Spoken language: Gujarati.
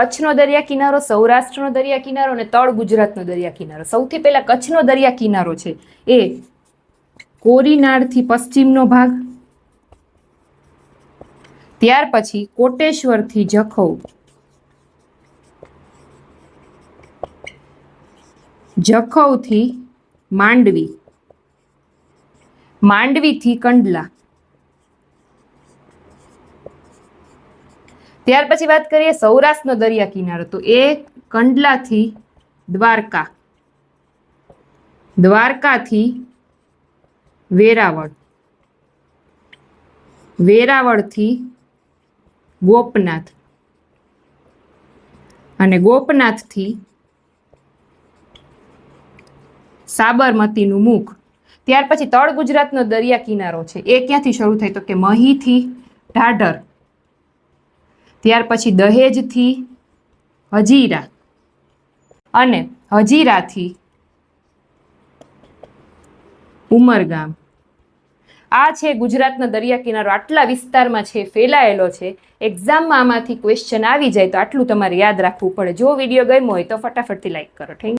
કચ્છનો દરિયા કિનારો, સૌરાષ્ટ્રનો દરિયા કિનારો અને તળ ગુજરાતનો દરિયા કિનારો. સૌથી પહેલા કચ્છનો દરિયા કિનારો છે એ કોરીનાડથી પશ્ચિમનો ભાગ, ત્યાર પછી કોટેશ્વરથી જખૌ, જખૌથી માંડવી, માંડવીથી કંડલા. ત્યાર પછી વાત કરીએ સૌરાષ્ટ્રનો દરિયા કિનારો. તો એ કંડલાથી દ્વારકા, દ્વારકાથી વેરાવળ, વેરાવળથી ગોપનાથ અને ગોપનાથથી સાબરમતીનું મુખ. ત્યાર પછી તળ ગુજરાતનો દરિયા કિનારો છે. એ ક્યાંથી શરૂ થાય તો કે મહીથી ઢાઢર ત્યાર પછી દહેજથી હજીરા અને હજીરાથી ઉમરગામ. આ છે ગુજરાતનો દરિયા કિનારો આટલા વિસ્તારમાં છે, ફેલાયેલો છે. એક્ઝામમાં આમાંથી ક્વેશ્ચન આવી જાય તો આટલું તમારે યાદ રાખવું પડે. જો વીડિયો ગમ્યો હોય તો ફટાફટથી લાઈક કરો. થેન્ક